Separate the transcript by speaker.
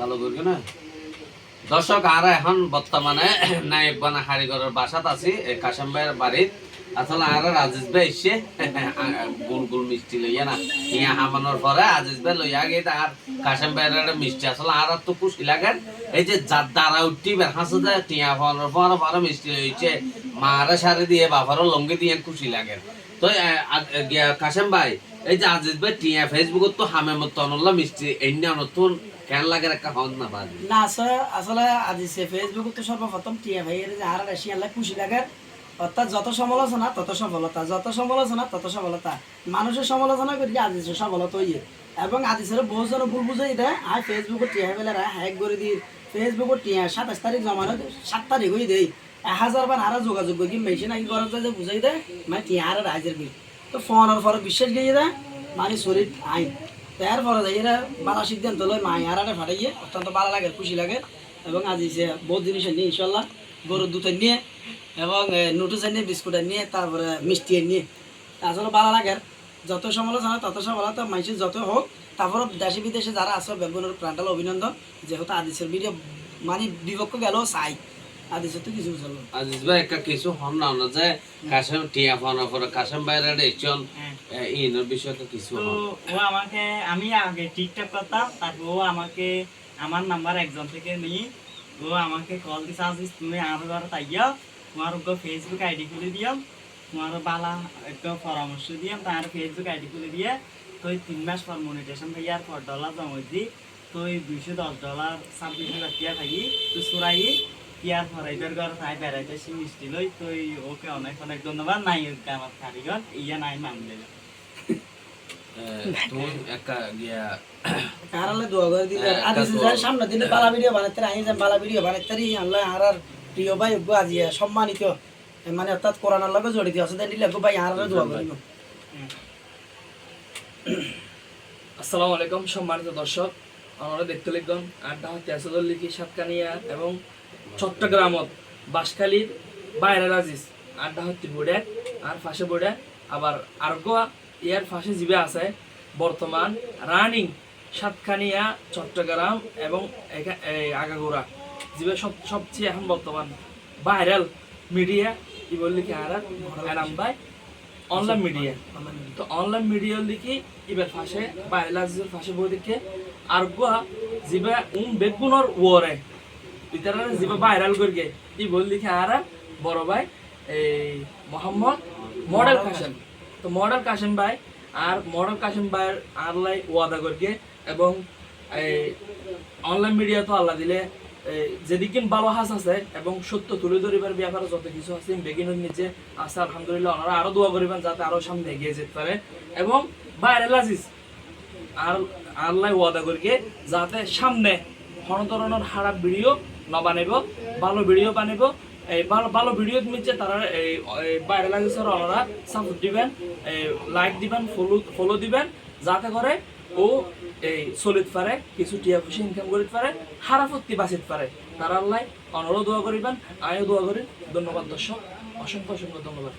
Speaker 1: ভালো করবে না? দর্শক, আর এখন বর্তমানে নায়ক বানা হারিগরের বাসাত আছি কাশেম ভাইয়ের বাড়ির আসলে আর রাজেশ ভাই এসে গুল গুল মিষ্টি লইয়া না ইয়া হামানোর পরে আজিজ ভাই লইয়া গে আর কাশেম ভাইয়ের মিষ্টি। আসলে আর তো খুশি লাগে এই যে যার দ্বারা উঠি, বের হাসে যায় টিয়া ফোনের পরে পরে মিষ্টি লইছে। মারা সারে দিয়ে, বাবারও লঙ্গি দিয়ে খুশি লাগে তো কাশেম ভাই এই যে আজিজ ভাই টিয়া ফেসবুকত তো হামে মতো অনল্লা মিষ্টি এই নতুন কেন লাগে একটা হন না বাজি?
Speaker 2: না, আসলে আসলে আজি সে ফেসবুকে তো সর্বপ্রথম টিয়া ভাইয়ের যে আর রাশিয়ান লাই খুশি লাগার অর্থাৎ যত সমালোচনা, তত সফলতা, যত সমালোচনা, তত সফলতা। মানুষের সমালোচনা করি আজিসের সফলতা হইয়ে। এবং আজিসের বহুজন ভুল বুঝাই দেয় আর ফেসবুকে টিয়া বেলারা হ্যাক করে দিই ফেসবুকে টিয়া সাতাশ তারিখ জমানো সাত তারিখ হয়ে দেয় হাজার বার আরও যোগাযোগ করি, মেশিন আগে করা যায় বুঝাই দেয় মানে টিয়া আর রাইজের বিল। তো ফোনের পরে বিশ্বাস গিয়ে দেয় মানে শরীর আইন তারপরে যাই এরা বালা সিদ্ধান্ত লয় মাই আরাটা ফাটাইয়ে, অত্যন্ত ভালো লাগে, খুশি লাগে। এবং আজ যে বহুত জিনিস নিয়ে ইনশাল্লাহ গরুর দুধের নিয়ে, এবং নুটুসের নিয়ে বিস্কুটের নিয়ে তারপরে মিষ্টি নিয়ে। আসলে ভালো লাগে। যত সমালোচনা তত সফলতা মানুষের যত হোক তারপরে দেশে বিদেশে যারা আছে বেগুনের প্রাণটাল অভিনন্দন। যেহেতু আদিসের ভিডিও মানে বিপক্ষ গেলেও চাই। কিছু বুঝলো
Speaker 1: আজিজ ভাই একটা কিছু হন না না যে কাশেম টিয়া ফোন করে কাশেম ভাইয়ের রেশন ইনের বিষয়ে কিছু
Speaker 3: ও আমাকে আমি আগে টিকটক করতাম তারপর ও আমাকে আমার নাম্বার একজন থেকে নিয়ে ও আমাকে কল দিছে আজিজ তুমি আর ঘর তাইয়া তোমার ওকে ফেসবুক আইডি খুলে দিও তোমার বালা একটা পরামর্শ দিয়াম তার ফেসবুক আইডি খুলে দিয়ে তো এই তিন মাস পর মনিটেশন ভাইয়ার পর ডলার জমা দি তো এই দুইশো দশ ডলার ছাব্বিশ হাজার থাকি তো ঘর তাই বেড়াইতে মিষ্টি লই তো এই ওকে অনেক অনেক ধন্যবাদ নাই আমার কারিগর ইয়া নাই
Speaker 2: কারালে দোয়া করে দিলে। সামনে দিনে বালা ভিডিও বানাতে আই যাম বালা ভিডিও বানাতে আল্লাহ আর আর প্রিয় ভাই গো আজি সম্মানিত মানে অর্থাৎ কোরআনের লগে জড়িত আছে দেন দিলে গো ভাই আর আর দোয়া করিব
Speaker 4: আসসালামু আলাইকুম সম্মানিত দর্শক। আমরা দেখতে লিখলাম আড্ডা লিখি সাতকানিয়া এবং চট্টগ্রামত বাঁশখালীর বাইরে রাজিস আড্ডা হচ্ছে বোর্ডে আর ফাঁসে বোর্ডে। আবার আরগোয়া ইয়ার ফাঁসে জিবে আছে। বর্তমান রানিং সাতখানিয়া চট্টগ্রাম এবং আগাগোড়া। জিবে সব সবচেয়ে এখন বর্তমান ভাইরাল মিডিয়া। কি বললি কি আর এরাম ভাই? Online media. তো অনলাইন মিডিয়া লিখি ইবার ফাঁসে বাইরে লাজির ফাঁসে বই দিকে আর গুয়া জিবা উম বেগুনর ওরে ইতারা জিবা ভাইরাল করগে ই আর বড় ভাই এই মোহাম্মদ মডেল কাশেম তো মডেল কাশেম ভাই আর মডেল কাশেম ভাইয়ের আর লাই ওয়াদা করগে এবং এই অনলাইন মিডিয়া তো আল্লাহ দিলে যেদিকে ভালো হাস আছে এবং সত্য তুলে ধরিবার ব্যাপারে যত কিছু আছে বেগিনের নিচে আছে আলহামদুলিল্লাহ ওনারা আরও দোয়া করিবেন যাতে আরও সামনে এগিয়ে যেতে পারে। এবং বাইরে লাজিস আর আল্লাহ ওয়াদা করিকে যাতে সামনে কোনো ধরনের খারাপ ভিডিও ন বানাইব, ভালো ভিডিও বানাইব। এই ভালো ভালো ভিডিও নিচ্ছে তারা, এই বাইরে লাগছে ওনারা সাপোর্ট দিবেন লাইক দিবেন ফলো ফলো দিবেন, যাতে করে ও এই চলিত পারে, কিছু টিয়া খুশি ইনকাম করিতে পারে হারাফত্তি বাঁচিতে পারে। তারা আল্লাহ অনরও দোয়া করিবেন আয়ও দোয়া করি। ধন্যবাদ দর্শক, অসংখ্য অসংখ্য ধন্যবাদ।